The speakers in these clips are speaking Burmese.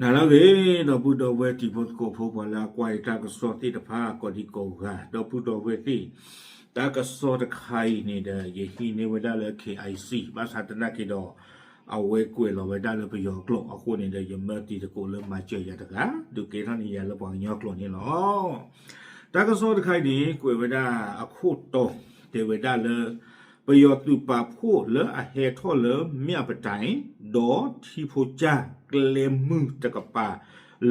နာလကေတော့ဘုဒ္ဓဝေတိဘုတ်ကိုဖိုးပါလာကွာတာကစောတိတဖာကိုဒီကိုကတော့ဘုဒ္ဓဝေတိတာကစောတခိုင်နေတဲ့ယေဟိနေဝဒလည်း KIC ဘာသာတနကေတော့အဝဲကွေလောဝဒလည်းပယောကလောအခုနေတဲ့ယမတိတကိုလည်းမကြရတကဒုကေထနီရလည်းပေါ့ညောကလောနေလောတာကစောတခိုင်ဒီကွေဝဒအခုတော့တေဝဒလည်း ပယောတုပါဖို့လအဟေထောလမြပတိုင်ဒေါ်တီဖိုချာကလေမှုတကပါ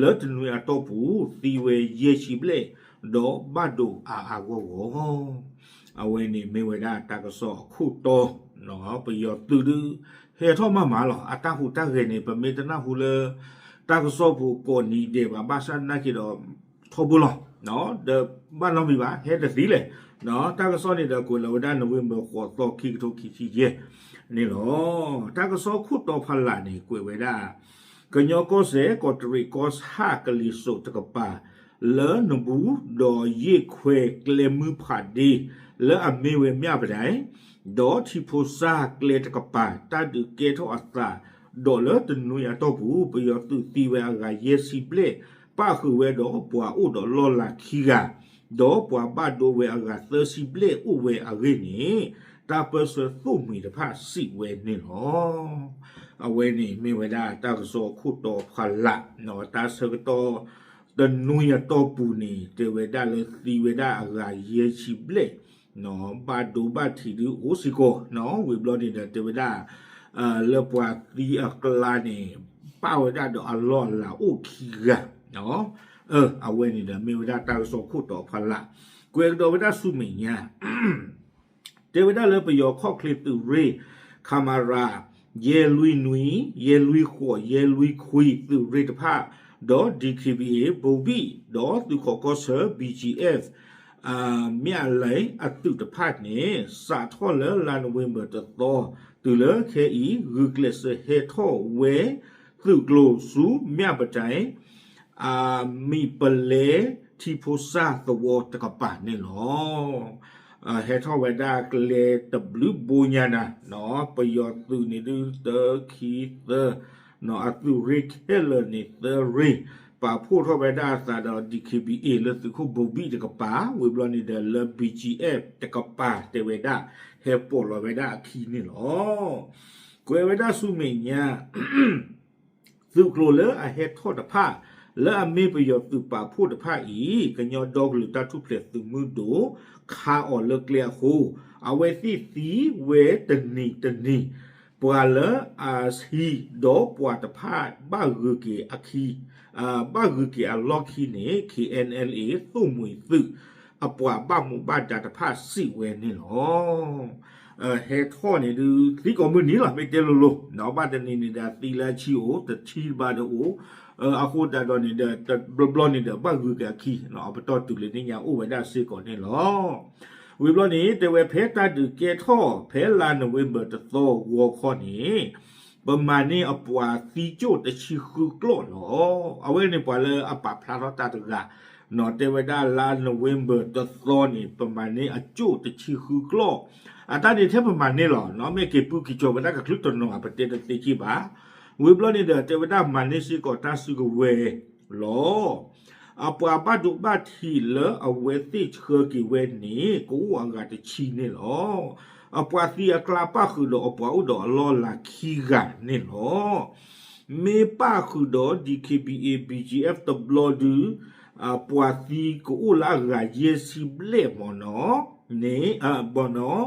လတ်နွေအတော့ဘူးသီဝေယေရှိပလေဒေါ်ဘတ်ဒိုအာအာကိုကိုအဝဲနေမေဝဒတာကစောခုတော့နော်ပယောတူတူဟေထောမမလောအတဟုတရေနေပမေတနာဟုလေတာကစောဘူးကိုနီဒေဘာဘာသာနာကီတော့ထောဘူးလောနော်ဒဘာလောမီပါဟဲ့တသီလေ နော်တာကစောနေတဲ့ကိုလောဒနဝေမခေါ်တော့ခိကတိုခိချီရဲ့နေလောတာကစောခုတော့ဖလာနေကိုဝေဒကညောကောစေကောတရီကောစဟာကလီဆိုတကပါလဲနဘူးဒေါ်ယေခွေကလေမှုဖာဒီလဲအမေဝေမြပတိုင်းဒေါ်တီဖိုစာကလေတကပါတဒုကေထောအသာဒေါ်လတနူရတော့ဘူးပယောသူတီဝဲကယေစီပလေပါခုဝဲတော့ပွာဥတော်လောလာခီက ဒေါ်ပွာဘတ်ဒိုဝဲအကသစီပလေဥဝဲအဂိနီတာပစသုမီတဖစီဝဲနေလောအဝဲနေမေဝဒတာကစောခုတော်ဖလာနော်တာစကတော့တနူရတော့ပူနေတေဝဒလေသီဝဒအကယေချီပလေနော်ဘာဒိုဘတ်တီဒီအိုစီကိုနော်ဝေဘလော့နေတဲ့တေဝဒအာလေပွာဒီအကလာနေပါဝဒတော့အလောလာအိုခီကနော် เออအဝဲနေတဲ့မေဝဒတာကစောခုတော်ဖလာကွယ်တော်ဝဒဆုမင်းညာ ဒေဝဒလည်းပယောခော့ကလစ်တူရေခမာရာယေလူနွီယေလူခေါ်ယေလူခွီတူရေတဖာဒေါ် DKBA ဘူဘီဒေါ်သူခေါ်ကောဆာ BGF အာမြလိုင်အတုတဖတ်နေစာထောလလန်ဝင်းဘတ်တော့တူလခဲဤဂူကလစ်ဟေထောဝဲသူကလိုစုမြပတိုင် အာမီပလေတီဖိုစာသော တကပါနေလောဟဲထောဝဒကလေတဘလူဘူညာနာနော်ပယောသူနေတူတခီသနော်အတူရိကဟဲလနေသရိပါဖို့ထောဝဒသာတော့ DKBA လသူခုဘူဘီတကပါဝေဘလနေတဲ့လ BGF တကပါတေဝဒဟဲပေါ်လဝဒခီနေလောကွယ်ဝဒဆုမေညာသူကလိုလအဟဲထောတဖာလာမေပယောသူပါဖို့တဖာဤကညောဒေါဂလူတထုပလက်သူမှုတို့ခါအော်လကလျာဟုအဝဲစီစီဝဲတနီတနီပွာလအာစီဒေါ်ပွာတဖာဘာဂုကေအခီအာဘာဂုကေအလော်ခီနေ KNLA သုမွေသူအပွာဘမှုဘာဒတဖာစီဝဲနေလောအဲဟဲထောနေသူဒီကမနီလာမေတဲလိုလိုနောက်ပါတနေနေတာတီလာချီကိုတချီပါတော့ အခုတတော်နေတဲ့ဘလဘလနေတဲ့ဘာဂူကခီနော်ဘတော်တူလေနေညာဥဝဒစေကောနေလောဝေဘလနေတဲ့ဝေဖဲတာတူကေထောဖဲလာနဝေဘတသောဝေခောနေပမာနေအပွာစီကျိုတချီခုကလောလောအဝဲနေပွာလေအပဖလာတော့တာတကနော်တေဝဒလာနဝေဘတသောနေပမာနေအကျိုတချီခုကလောအတာဒီတဲ့ပမာနေလောနော်မေကေပုကီချိုဘဒကကလုတနောအပတေတတိချိပါ ဝေဘလနေတဲ့တေဝဒမန်နေစီကိုတဆုကဝဲလောအပအပဒုဘတ်ဟီလအဝဲတိချေကီဝဲနေကိုအငါတချီနေလောအပွားစီအကလာပခုလောအပွားဥတော်လောလာခီကနေလောမေပခုတော် DKBA BGF တဘလဒူအပွားစီကိုလာဂါယေစီဘလေမနော နေအဘောနော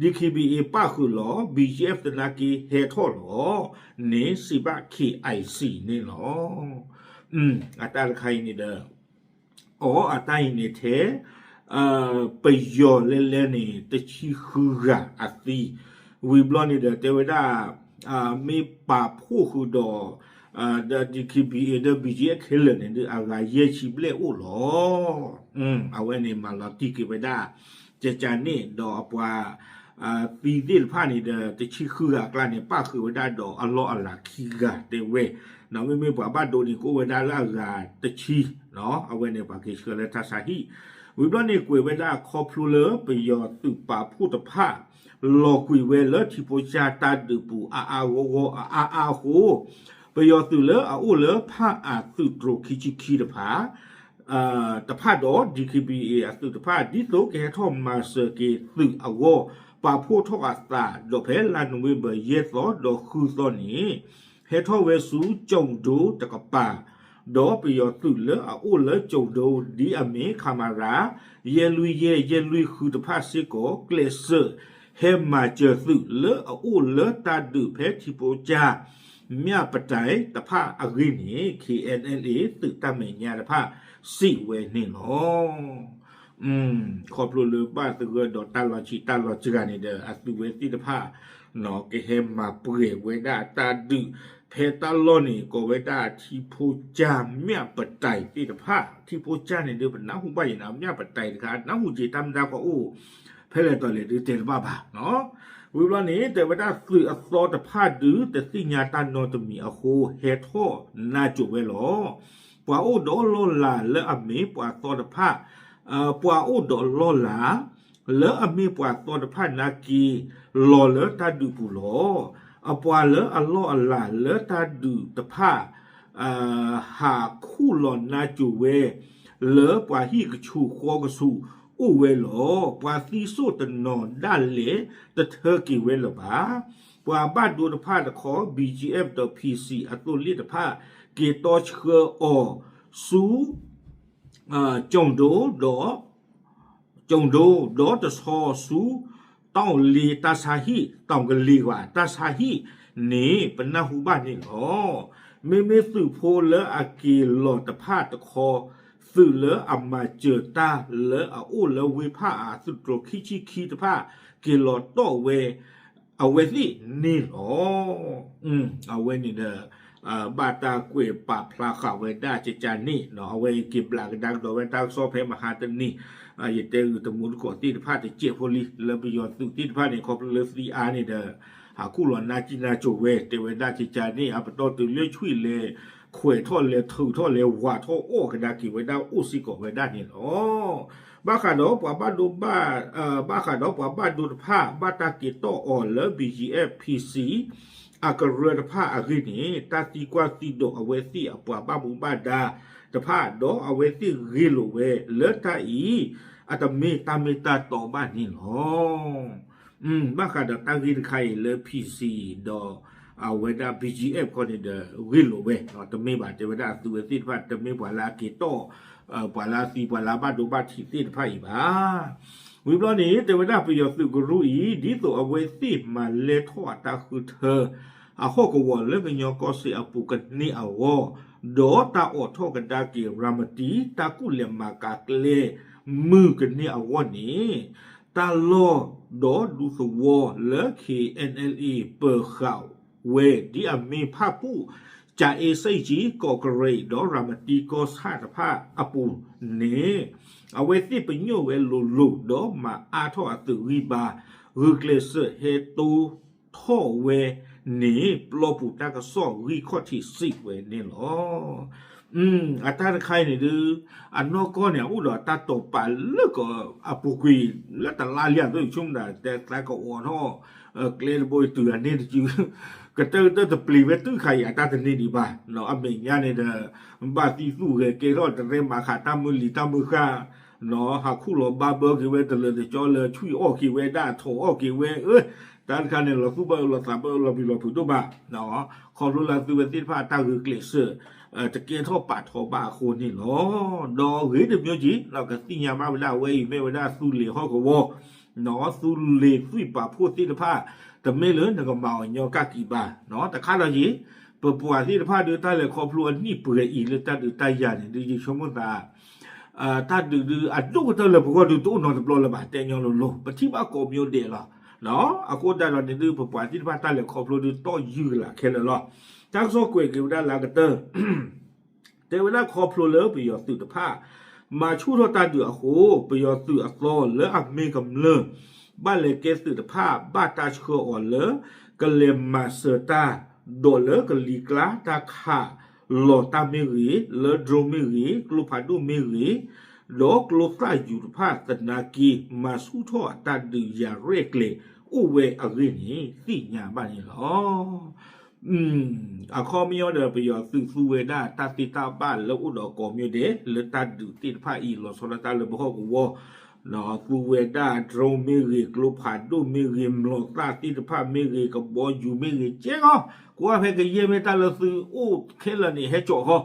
DKBA ပခုလော BGF တနာကီဟေထောလောနေစီဘ KIC နေလောอืมအတလခိုင်နေတယ်အော်အတိုင်းနေတဲ့အာပယောလဲလဲနေတချီခူရာအသီဝီဘလနေတဲ့တေဝဒအာမေပါဖို့ခုတော့အာဒါ DKBA ဒါ BGF ခဲလနေတဲ့အဂါရဲ့ချီပလေအိုလောอืมအဝဲနေမှာလာတိကေဝဒ ကြကြနေတော့အပွားအာပီဒီဖာနေတဲ့တချီခူကကလနေပခူဝဒတော့အလောအလာခီကတေဝဲနော်မေမေဘာဘတ်ဒိုဒီကိုဝဒလာကတချီနော်အဝဲနေပါကေရှကလက်ထဆာဟီဝိဘလနေကွေဝဒခေါပလူလပယောတူပါဖုတဖာလောကွေဝဲလတိပိုချာတတ်ဒပူအာအာဝဝအာအာဟိုပယောသူလအိုလဖာအာသူဒရိုခီချီခီတဖာ အာတဖတ်တော့ DKBA အသူတဖတ်ဒီတော့ကေထောမာစကေသူအဝပါဖို့ထောကသာတော့ဖဲလာနဝေဘယေသောတော့ခုသောနီဟေထောဝဲစုကြုံဒိုတကပါဒေါ်ပယောသူလအိုလကြုံဒိုဒီအမေခမာရာယေလူယေယေလူခုတဖတ်စေကိုကလစ်ဆာဟဲမာကျသူလအိုလတာဒုဖဲတီပိုချာ မြပတိုင်တဖအဂိနီ KNLA tựတမေညာတဖစိဝဲနေလောอืมขอบlu ba tu go do ta lo chi ta lo chi ga ni de a tu we ti de pha no ke he ma pwe we da ta du phe ta lo ni ko we da thi pho ja mya pa tai ti de pha thi pho ja ni de na hu ba yin na mya pa tai de ka na hu ji tam da ko o ဖဲလေတော်လေဒီတေဘာဘာနော် ဝိဘလနေတေဝဒသုအသောတဖတ်ဒူတသိညာတန်နောတမီအခိုဟေထောနာကျဝဲလောပွာအိုဒေါ်လောလာလဲအမေပွာသောတဖတ်အပွာအိုဒေါ်လောလာလဲအမေပွာသောတဖတ်နာကီလောလဲတဒူပူလောအပွာလဲအလောအလာလဲတဒူတဖတ်အာဟာခုလောနာကျဝဲလဲပွာဟိကချူခောကဆူ ဥဝဲလောပွာသီဆိုတနော်ဒါလေတထကီဝဲလောပါပွာဘတ်ဒူတဖာတခေါ် bgf.pc အတူလိတဖာကေတော့ချေအောစူအာကြုံဒိုဒေါ်ကြုံဒိုဒေါ်တဆောစူတောင်းလီတဆာဟီတောင်းကလီကွာတဆာဟီနေပနဟုဘနေဟောမေမေစုဖိုလအကီလောတဖာတခေါ် สื่อเลออัมาเจอตาเลออาอู้เลอวิภาอาสุดโรคิชิคีตภาเกลอโตเวเอาเวสินี่อ๋ออืมเอาเวนี่เด้อบาตาเกวปาพลาขาวเวด้าเจจานี่เนาะเอาไว้กิบหลักดังโดวเวตาโซเพมหาตนี่อ่าเยเตอยู่ตมุนกอตีนพาติเจโพลิแลบิยอนสุตีนพาเนี่ยครอบเลสีอาร์นี่เด้อหาคู่หลอนนาจินาโจเวเตเวด้าเจจานี่อัปโตตุเลืช่วยเลย ခွေထောလေထူထောလေဝါထောအိုကဒါကီဝဒါဥစီကိုဝဒါနေလောဘာခါတော့ပပဒုဘာအဘာခါတော့ပပဒုဖာဘာတာကီတော့အော်လ BGF PC အကရဒဖာအဂိနီတာတီကွာတီဒိုအဝဲစီအပွားဘဘူဘာဒါတဖာတော့အဝဲစီရီလိုဝဲလက်တာဤအတမေတမေတာတော့ဘာနေလောอืมဘာခါတော့တာဂိခိုင်လေ PC တော့ အဝဒ BGF ခေါ်တဲ့ဝီလိုပဲနော်တမေပါတေဝဒသူဝတိဖတ်တမေပွာလာကေတော့ပွာလာစီပွာလာဘဒုဘတိတိဖတ်ဤပါဝိဘလနေတေဝဒပြယောသူဂရုဤဒီတော့အဝေသိမလေထောတာခုသအဟောကဝလေကညောကောစီအပုကနိအဝဒေါ်တာအောထောကဒါကေရမတီတာကုလေမာကာကလေမူကနိအဝနီတာလောဒေါ်ဒုသဝလေ KNLE ပေခေါ ဝဲဒီအမေဖပူဂျာအေစိတ်ကြီးကောကရိတ်ဒေါ်ရမတီကောဆာတဖအပူနေအဝဲတိပညိုဝဲလူလူဒေါ်မအာထောအတူဝီပါရူကလစ်ဟေတူထောဝဲနေပလောပူတကဆောရီခော့တီစိဝဲနေလောอื อืมอาตาใครนี่ดืออันนอกก็เนี่ยอู้หรอตาตกปลาแล้วก็อปูกุยแล้วแต่ลาเลียนด้วยช่วงน่ะแต่แต่ก็อ่อนฮอเออเกลียบอยตัวนี่จิก็เตอตะปลีเวตื้อใครอาตาตะนี่ดีบ่าเนาะอเมญญาเนี่ยบาติสู้เกเกรอตะเรมาคาตามุลีตามุคา နော်ဟာခုလောဘာဘောကိဝဲတလေတကျော်လေချွီအော့ကိဝဲဒါထောအော့ကိဝဲအေးတန်ခါနေလောခုဘောလောသဘောလောဘီလောဖူတို့ပါနော်ခေါ်လို့လာသူဝဲတိဖာတောက်ကလစ်ဆာအဲတကယ်တော့ပါထောပါခိုနေလောတော့ဝေးတမျိုးကြီးလောက်ကစီညာမဝလာဝဲမဲဝလာသူလေဟောကဘောနော်သူလေသူပါဖို့တိတဖာတမဲလငကမောင်ညောကကီပါနော်တခါတော့ကြီးပပွားတိတဖာတို့တိုင်လေခေါ်ဖလိုအနိပရေဤလက်တတိုင်ရတယ်ဒီချုံမသား အာတတူတူအတုကတော့လဘကတူတူနော်ပလောလဘတဲညောလိုလိုပတိပါကောမျိုးတယ်လားနော်အကိုတာတော့နေတူပပွားတိပါတလည်းခေါပလိုတူတော့ယူလာခဲလောတက်စောကွေကေဝဒလာကတတေဝလာခေါပလိုလဘယောတူတဖာမာချူတော့တတူအဟိုပယောတူအသောလဲအမေကမလဘာလေကေစတူတဖာဘာတာချခောအော်လဲကလေမာစတာဒေါ်လဲကလီကလာတာခါ ตาเชออ่อนเลกะเลมาเซตาโดเลกะลีกลาตาคาลอตาเมรีเลโดรเมรีกลูพาดูเมรีโลกโลฟรายูตภาตนากีมาสู้ทอตาดือยาเรกเลอุเวอรินีสิญาบ้านนี่ลอ อืมအခေါ်မျိုးတယ်ပြောသူသူဝေ ဒတတိတပါလောဥတော်ကောမျိုးတယ်လတဒုတိဖာဤလောဆိုလတလဘောကဝနော်သူဝေဒဒရုံမီရီကလုဖာဒုမီရီမလောတတိတဖာမီရီကဘောယူမီရီကျဲကောကိုအဖေကယေမေတလသူအိုခဲလနေဟဲချောဟော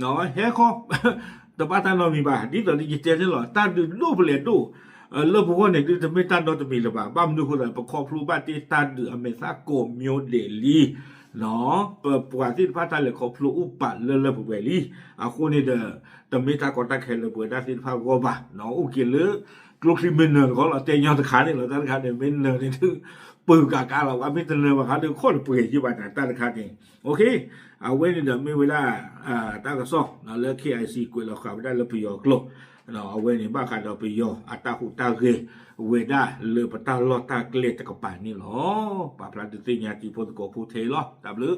နော်ဟဲခေါတပတ်တန်တော်မီပါဒီတော်ဒီကျဲတယ်လောတတ်လူပလေတို့လောဘကောနေဒီတမေတန်တော်တမီလပါဘာမနုခလာပခေါဖလူပါတိတတ်အမေစာကိုမျိုးလေလီ နော်ပပဝတိဖတ်တယ်ခေါပလူဥပလလပဝဲလီအခုနေတဲ့တမေတာကောတက်ခဲလပွေဒါစစ်ဖာကောပါနော်ဥကေလကလုခရီမနကောလာတေညာတခါနေလာတခါနေမင်းနေတူปูกากาเราว่าไม่ตเลยว่าเขาดูคนเปื่อยอยู่บ้านตาตาเนี่ยโอเคเอาไว้ในเดี๋ยวมีเวลาอ่าตากระซอกนะเลิก KIC กุยเราขับได้แล้วไปยอกโลเนาะเอาไว้ในบ้านกันเราไปยออัตาหูตาเกเวด้าเลื နော်အဝဲနေဘာကတော့ပြယောအတာဟုတာရေဝေဒာလေပတာလောတာကလေတကပါနီလောပပလာဒတိညာတိဖို့ကိုဖူသေးလောတဘလူး